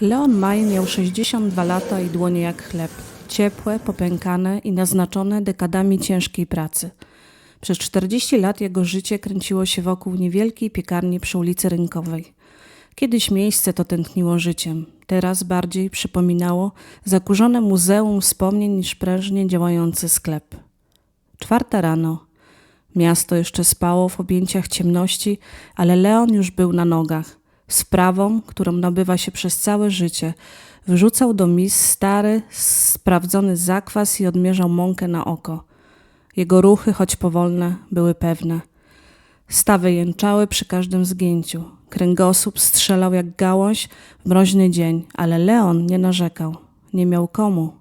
Leon Maj miał 62 lata i dłonie jak chleb. Ciepłe, popękane i naznaczone dekadami ciężkiej pracy. Przez 40 lat jego życie kręciło się wokół niewielkiej piekarni przy ulicy Rynkowej. Kiedyś miejsce to tętniło życiem, teraz bardziej przypominało zakurzone muzeum wspomnień niż prężnie działający sklep. Czwarta rano. Miasto jeszcze spało w objęciach ciemności, ale Leon już był na nogach. Sprawą, którą nabywa się przez całe życie, wrzucał do mis stary, sprawdzony zakwas i odmierzał mąkę na oko. Jego ruchy, choć powolne, były pewne. Stawy jęczały przy każdym zgięciu. Kręgosłup strzelał jak gałąź w mroźny dzień, ale Leon nie narzekał. Nie miał komu.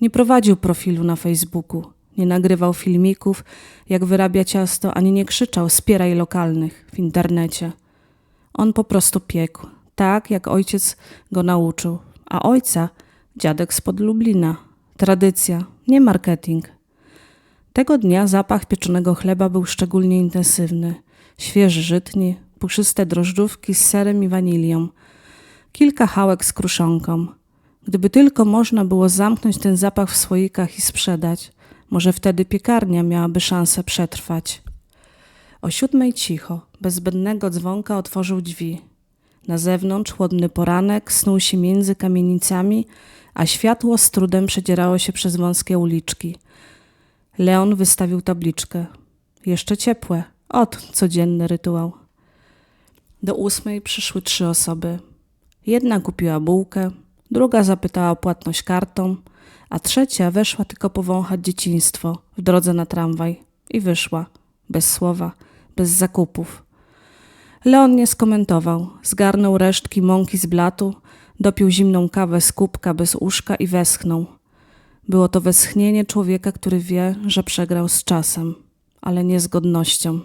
Nie prowadził profilu na Facebooku, nie nagrywał filmików, jak wyrabia ciasto, ani nie krzyczał spieraj lokalnych w internecie. On po prostu piekł, tak jak ojciec go nauczył. A ojca dziadek spod Lublina. Tradycja, nie marketing. Tego dnia zapach pieczonego chleba był szczególnie intensywny. Świeży żytni, puszyste drożdżówki z serem i wanilią. Kilka hałek z kruszonką. Gdyby tylko można było zamknąć ten zapach w słoikach i sprzedać, może wtedy piekarnia miałaby szansę przetrwać. O siódmej cicho, bez zbędnego dzwonka otworzył drzwi. Na zewnątrz chłodny poranek snuł się między kamienicami, a światło z trudem przedzierało się przez wąskie uliczki. Leon wystawił tabliczkę. Jeszcze ciepłe. Ot, codzienny rytuał. Do ósmej przyszły trzy osoby. Jedna kupiła bułkę, druga zapytała o płatność kartą, a trzecia weszła tylko powąchać dzieciństwo w drodze na tramwaj i wyszła, bez słowa, bez zakupów. Leon nie skomentował, zgarnął resztki mąki z blatu, dopił zimną kawę z kubka bez uszka i westchnął. Było to westchnienie człowieka, który wie, że przegrał z czasem, ale nie z godnością.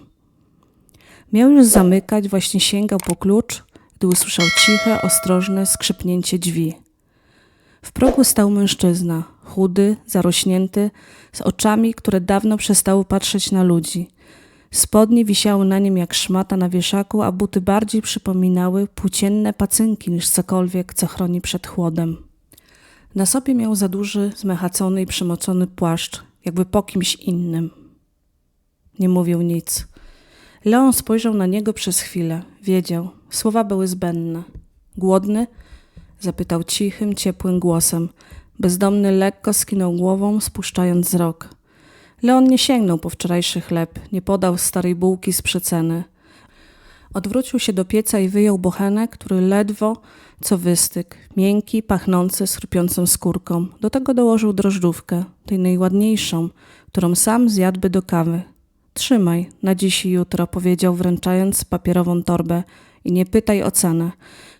Miał już zamykać, właśnie sięgał po klucz, gdy usłyszał ciche, ostrożne skrzypnięcie drzwi. W progu stał mężczyzna, chudy, zarośnięty, z oczami, które dawno przestały patrzeć na ludzi. Spodnie wisiały na nim jak szmata na wieszaku, a buty bardziej przypominały płócienne pacynki niż cokolwiek, co chroni przed chłodem. Na sobie miał za duży, zmechacony i przemocony płaszcz, jakby po kimś innym. Nie mówił nic. Leon spojrzał na niego przez chwilę. Wiedział. Słowa były zbędne. Głodny? Zapytał cichym, ciepłym głosem. Bezdomny lekko skinął głową, spuszczając wzrok. Leon nie sięgnął po wczorajszy chleb, nie podał starej bułki z przeceny. Odwrócił się do pieca i wyjął bochenek, który ledwo co wystygł, miękki, pachnący, z chrupiącą skórką. Do tego dołożył drożdżówkę, tej najładniejszą, którą sam zjadłby do kawy. Trzymaj, na dziś i jutro, powiedział wręczając papierową torbę i nie pytaj o cenę.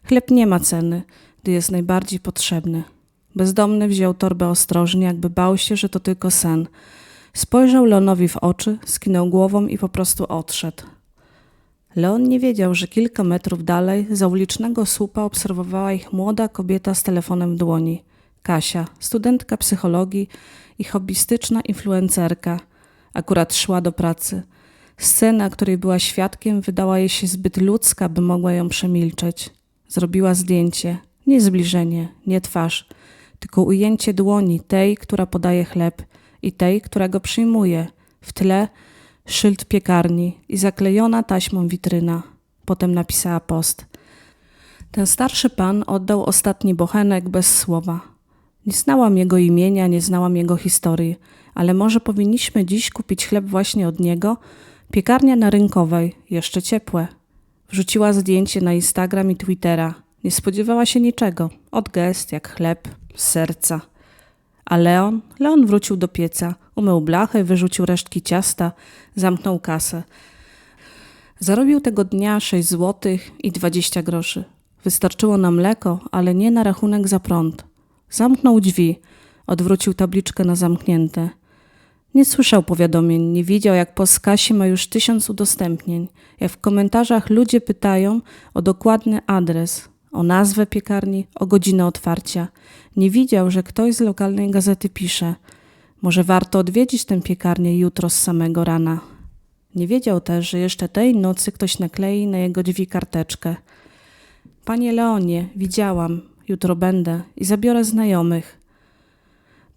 Chleb nie ma ceny, gdy jest najbardziej potrzebny. Bezdomny wziął torbę ostrożnie, jakby bał się, że to tylko sen. Spojrzał Leonowi w oczy, skinął głową i po prostu odszedł. Leon nie wiedział, że kilka metrów dalej, za ulicznego słupa, obserwowała ich młoda kobieta z telefonem w dłoni. Kasia, studentka psychologii i hobbystyczna influencerka. Akurat szła do pracy. Scena, której była świadkiem, wydała jej się zbyt ludzka, by mogła ją przemilczeć. Zrobiła zdjęcie. Nie zbliżenie, nie twarz, tylko ujęcie dłoni tej, która podaje chleb i tej, która go przyjmuje. W tle szyld piekarni i zaklejona taśmą witryna. Potem napisała post. Ten starszy pan oddał ostatni bochenek bez słowa. Nie znałam jego imienia, nie znałam jego historii, ale może powinniśmy dziś kupić chleb właśnie od niego? Piekarnia na rynkowej, jeszcze ciepłe. Wrzuciła zdjęcie na Instagram i Twittera. Nie spodziewała się niczego. Od gest, jak chleb, z serca. A Leon? Leon wrócił do pieca, umył blachę, wyrzucił resztki ciasta, zamknął kasę. Zarobił tego dnia 6 złotych i 20 groszy. Wystarczyło na mleko, ale nie na rachunek za prąd. Zamknął drzwi, odwrócił tabliczkę na zamknięte. Nie słyszał powiadomień, nie widział, jak po skasie ma już tysiąc udostępnień, jak w komentarzach ludzie pytają o dokładny adres, o nazwę piekarni, o godzinę otwarcia. Nie widział, że ktoś z lokalnej gazety pisze: Może warto odwiedzić tę piekarnię jutro z samego rana. Nie wiedział też, że jeszcze tej nocy ktoś naklei na jego drzwi karteczkę. Panie Leonie, widziałam. jutro będę i zabiorę znajomych.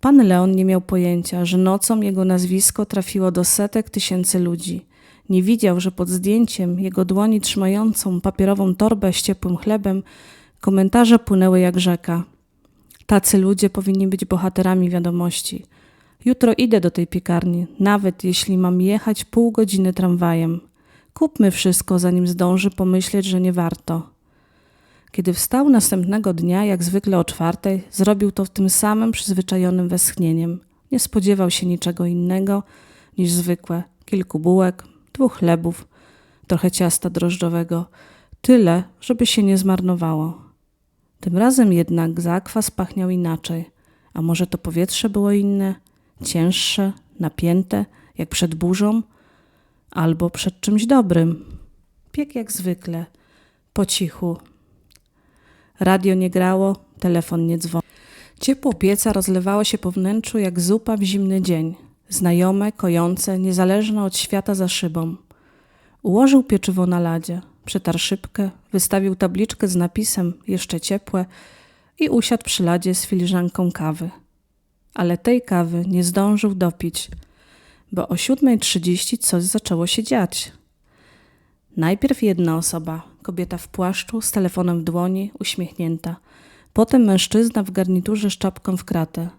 Pan Leon nie miał pojęcia, że nocą jego nazwisko trafiło do setek tysięcy ludzi. Nie widział, że pod zdjęciem jego dłoni trzymającą papierową torbę z ciepłym chlebem komentarze płynęły jak rzeka. Tacy ludzie powinni być bohaterami wiadomości. Jutro idę do tej piekarni, nawet jeśli mam jechać pół godziny tramwajem. Kupmy wszystko, zanim zdąży pomyśleć, że nie warto. Kiedy wstał następnego dnia, jak zwykle o czwartej, zrobił to tym samym przyzwyczajonym westchnieniem. Nie spodziewał się niczego innego niż zwykłe. Kilku bułek, dwóch chlebów, trochę ciasta drożdżowego. Tyle, żeby się nie zmarnowało. Tym razem jednak zakwas pachniał inaczej. A może to powietrze było inne, cięższe, napięte, jak przed burzą, albo przed czymś dobrym. Piek jak zwykle, po cichu. Radio nie grało, telefon nie dzwonił. Ciepło pieca rozlewało się po wnętrzu jak zupa w zimny dzień. Znajome, kojące, niezależne od świata za szybą. Ułożył pieczywo na ladzie, przetarł szybkę, wystawił tabliczkę z napisem jeszcze ciepłe i usiadł przy ladzie z filiżanką kawy. Ale tej kawy nie zdążył dopić, bo o 7.30 coś zaczęło się dziać. Najpierw jedna osoba, kobieta w płaszczu, z telefonem w dłoni, uśmiechnięta. Potem mężczyzna w garniturze z czapką w kratę.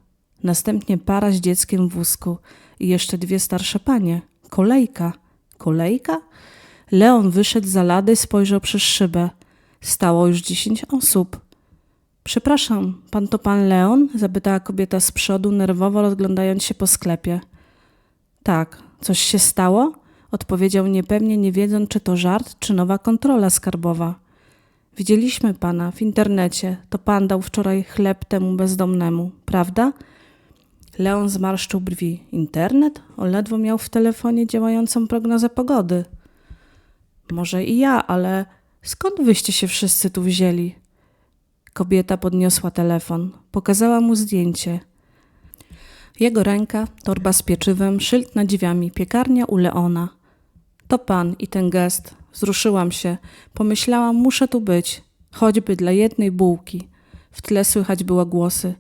Następnie para z dzieckiem w wózku i jeszcze dwie starsze panie. Kolejka. Kolejka? Leon wyszedł za lady, spojrzał przez szybę. Stało już dziesięć osób. Przepraszam, pan to pan Leon? zapytała kobieta z przodu, nerwowo rozglądając się po sklepie. Tak, coś się stało? Odpowiedział niepewnie, nie wiedząc, czy to żart, czy nowa kontrola skarbowa. Widzieliśmy pana w internecie. To pan dał wczoraj chleb temu bezdomnemu, prawda? Leon zmarszczył brwi. Internet? On ledwo miał w telefonie działającą prognozę pogody. Może i ja, ale skąd wyście się wszyscy tu wzięli? Kobieta podniosła telefon. Pokazała mu zdjęcie. Jego ręka, torba z pieczywem, szyld nad drzwiami, piekarnia u Leona. To pan i ten gest. Wzruszyłam się. Pomyślałam, muszę tu być. Choćby dla jednej bułki. W tle słychać było głosy.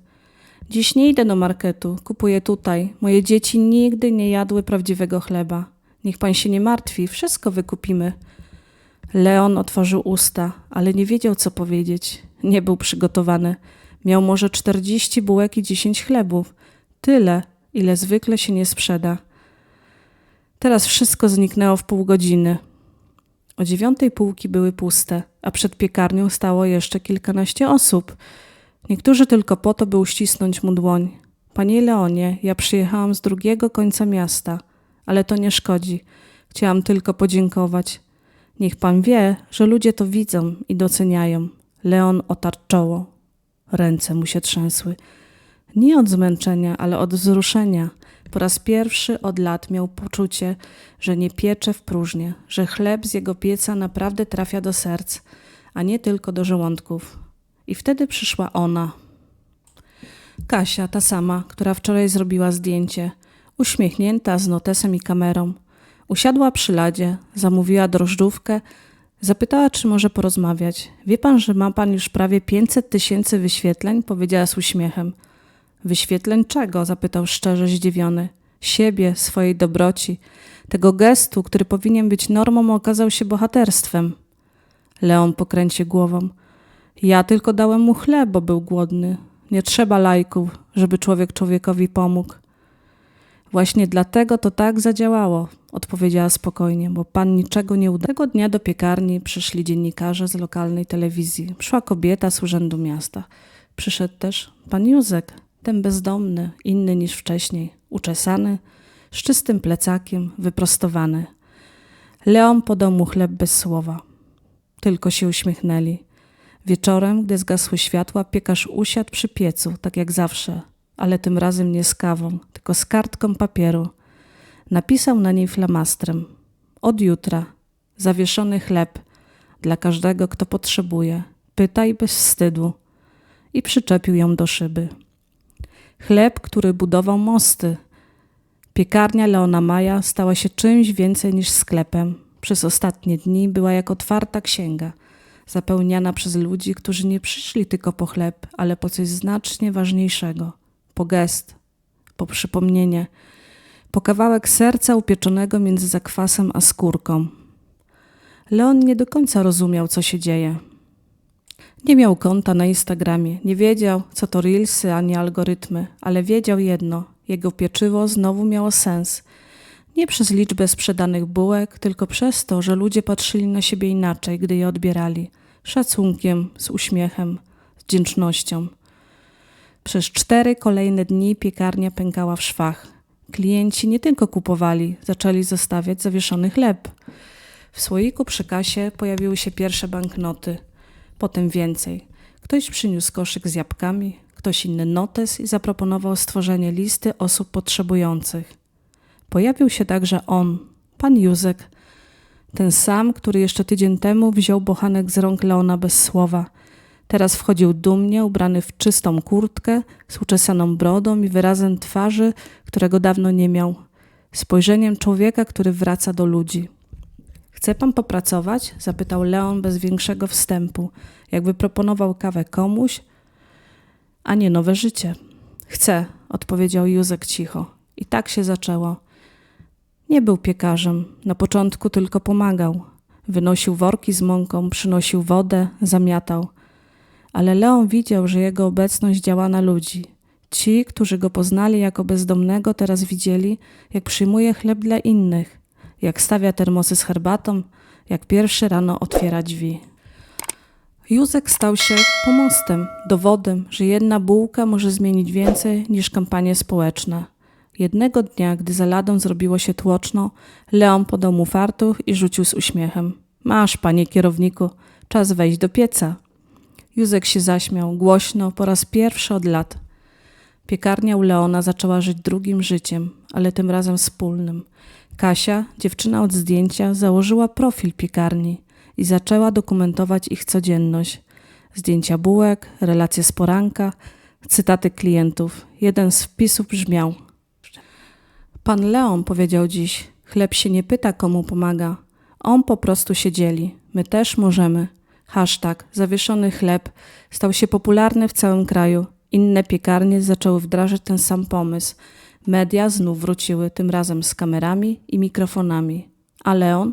Dziś nie idę do marketu. Kupuję tutaj. Moje dzieci nigdy nie jadły prawdziwego chleba. Niech pan się nie martwi. Wszystko wykupimy. Leon otworzył usta, ale nie wiedział, co powiedzieć. Nie był przygotowany. Miał może czterdzieści bułek i dziesięć chlebów. Tyle, ile zwykle się nie sprzeda. Teraz wszystko zniknęło w pół godziny. O dziewiątej półki były puste, a przed piekarnią stało jeszcze kilkanaście osób. Niektórzy tylko po to, by uścisnąć mu dłoń. Panie Leonie, ja przyjechałam z drugiego końca miasta, ale to nie szkodzi. Chciałam tylko podziękować. Niech pan wie, że ludzie to widzą i doceniają. Leon otarł czoło. Ręce mu się trzęsły. Nie od zmęczenia, ale od wzruszenia. Po raz pierwszy od lat miał poczucie, że nie piecze w próżnię, że chleb z jego pieca naprawdę trafia do serc, a nie tylko do żołądków. I wtedy przyszła ona. Kasia, ta sama, która wczoraj zrobiła zdjęcie, uśmiechnięta z notesem i kamerą. Usiadła przy ladzie, zamówiła drożdżówkę, zapytała, czy może porozmawiać. Wie pan, że ma pan już prawie 500 tysięcy wyświetleń? Powiedziała z uśmiechem. Wyświetleń czego? zapytał szczerze zdziwiony. Siebie, swojej dobroci. Tego gestu, który powinien być normą, okazał się bohaterstwem. Leon pokręcił głową. Ja tylko dałem mu chleb, bo był głodny. Nie trzeba lajków, żeby człowiek człowiekowi pomógł. Właśnie dlatego to tak zadziałało, odpowiedziała spokojnie, bo pan niczego nie uda. Tego dnia do piekarni przyszli dziennikarze z lokalnej telewizji. Przyszła kobieta z urzędu miasta. Przyszedł też pan Józek, ten bezdomny, inny niż wcześniej, uczesany, z czystym plecakiem, wyprostowany. Leon podał mu chleb bez słowa. Tylko się uśmiechnęli. Wieczorem, gdy zgasły światła, piekarz usiadł przy piecu, tak jak zawsze, ale tym razem nie z kawą, tylko z kartką papieru. Napisał na niej flamastrem: Od jutra zawieszony chleb dla każdego, kto potrzebuje. Pytaj bez wstydu. I przyczepił ją do szyby. Chleb, który budował mosty. Piekarnia Leona Maja stała się czymś więcej niż sklepem. Przez ostatnie dni była jak otwarta księga. Zapełniana przez ludzi, którzy nie przyszli tylko po chleb, ale po coś znacznie ważniejszego po gest, po przypomnienie, po kawałek serca upieczonego między zakwasem a skórką. Leon nie do końca rozumiał, co się dzieje. Nie miał konta na Instagramie, nie wiedział, co to reelsy ani algorytmy, ale wiedział jedno: jego pieczywo znowu miało sens. Nie przez liczbę sprzedanych bułek, tylko przez to, że ludzie patrzyli na siebie inaczej, gdy je odbierali szacunkiem, z uśmiechem, z wdzięcznością. Przez cztery kolejne dni piekarnia pękała w szwach. Klienci nie tylko kupowali, zaczęli zostawiać zawieszony chleb. W słoiku przy kasie pojawiły się pierwsze banknoty, potem więcej. Ktoś przyniósł koszyk z jabłkami, ktoś inny notes i zaproponował stworzenie listy osób potrzebujących. Pojawił się także on, pan Józek, ten sam, który jeszcze tydzień temu wziął bochanek z rąk Leona bez słowa. Teraz wchodził dumnie, ubrany w czystą kurtkę, z uczesaną brodą i wyrazem twarzy, którego dawno nie miał. Spojrzeniem człowieka, który wraca do ludzi. Chce pan popracować? zapytał Leon bez większego wstępu, jakby proponował kawę komuś, a nie nowe życie. Chcę, odpowiedział Józek cicho. I tak się zaczęło. Nie był piekarzem, na początku tylko pomagał. Wynosił worki z mąką, przynosił wodę, zamiatał. Ale Leon widział, że jego obecność działa na ludzi. Ci, którzy go poznali jako bezdomnego, teraz widzieli, jak przyjmuje chleb dla innych, jak stawia termosy z herbatą, jak pierwszy rano otwiera drzwi. Józek stał się pomostem, dowodem, że jedna bułka może zmienić więcej niż kampanie społeczne. Jednego dnia, gdy za ladą zrobiło się tłoczno, Leon podał mu fartuch i rzucił z uśmiechem. Masz, panie kierowniku, czas wejść do pieca. Józek się zaśmiał, głośno, po raz pierwszy od lat. Piekarnia u Leona zaczęła żyć drugim życiem, ale tym razem wspólnym. Kasia, dziewczyna od zdjęcia, założyła profil piekarni i zaczęła dokumentować ich codzienność. Zdjęcia bułek, relacje z poranka, cytaty klientów. Jeden z wpisów brzmiał – Pan Leon powiedział dziś: chleb się nie pyta, komu pomaga. On po prostu się dzieli. My też możemy. Hashtag zawieszony chleb stał się popularny w całym kraju. Inne piekarnie zaczęły wdrażać ten sam pomysł. Media znów wróciły, tym razem z kamerami i mikrofonami. A Leon?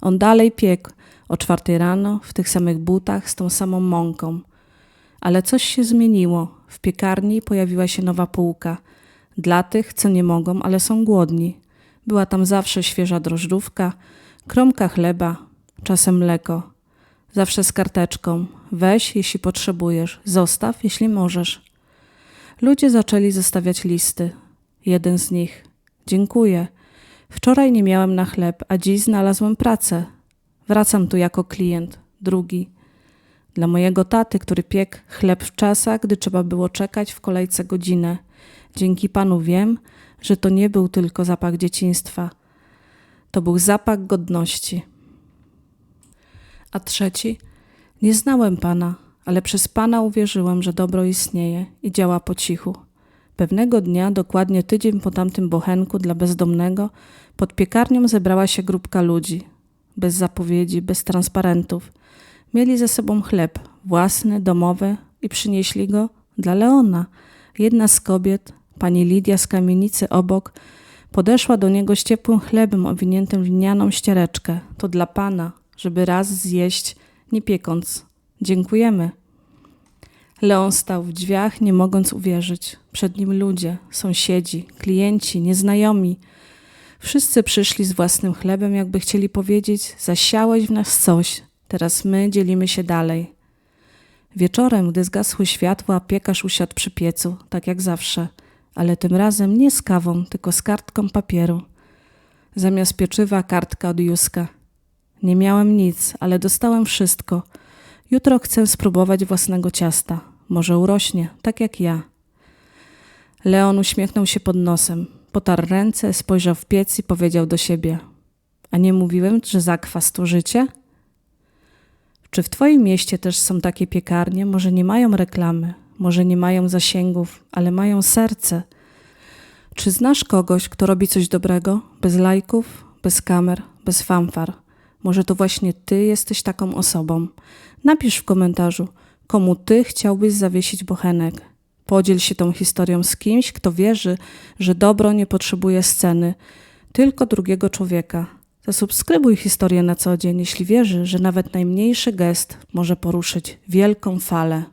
On dalej piekł o czwartej rano, w tych samych butach, z tą samą mąką. Ale coś się zmieniło. W piekarni pojawiła się nowa półka – dla tych, co nie mogą, ale są głodni. Była tam zawsze świeża drożdżówka, kromka chleba, czasem mleko. Zawsze z karteczką. Weź, jeśli potrzebujesz, zostaw, jeśli możesz. Ludzie zaczęli zostawiać listy. Jeden z nich. Dziękuję. Wczoraj nie miałem na chleb, a dziś znalazłem pracę. Wracam tu jako klient. Drugi. Dla mojego taty, który piekł chleb w czasach, gdy trzeba było czekać w kolejce godzinę. Dzięki Panu wiem, że to nie był tylko zapach dzieciństwa, to był zapach godności. A trzeci, nie znałem Pana, ale przez Pana uwierzyłem, że dobro istnieje i działa po cichu. Pewnego dnia, dokładnie tydzień po tamtym bochenku dla bezdomnego, pod piekarnią zebrała się grupka ludzi. Bez zapowiedzi, bez transparentów. Mieli ze sobą chleb, własny, domowy i przynieśli go dla Leona. Jedna z kobiet, Pani Lidia z kamienicy obok podeszła do niego z ciepłym chlebem owiniętym w linianą ściereczkę. To dla pana, żeby raz zjeść, nie piekąc. Dziękujemy. Leon stał w drzwiach, nie mogąc uwierzyć. Przed nim ludzie, sąsiedzi, klienci, nieznajomi. Wszyscy przyszli z własnym chlebem, jakby chcieli powiedzieć: Zasiałeś w nas coś, teraz my dzielimy się dalej. Wieczorem, gdy zgasły światła, piekarz usiadł przy piecu, tak jak zawsze – ale tym razem nie z kawą, tylko z kartką papieru. Zamiast pieczywa kartka od Józka. Nie miałem nic, ale dostałem wszystko. Jutro chcę spróbować własnego ciasta. Może urośnie, tak jak ja. Leon uśmiechnął się pod nosem, potarł ręce, spojrzał w piec i powiedział do siebie: A nie mówiłem, że zakwas to życie? Czy w Twoim mieście też są takie piekarnie? Może nie mają reklamy, może nie mają zasięgów, ale mają serce. Czy znasz kogoś, kto robi coś dobrego, bez lajków, bez kamer, bez fanfar? Może to właśnie ty jesteś taką osobą. Napisz w komentarzu, komu ty chciałbyś zawiesić bochenek. Podziel się tą historią z kimś, kto wierzy, że dobro nie potrzebuje sceny, tylko drugiego człowieka. Zasubskrybuj historię na co dzień, jeśli wierzy, że nawet najmniejszy gest może poruszyć wielką falę.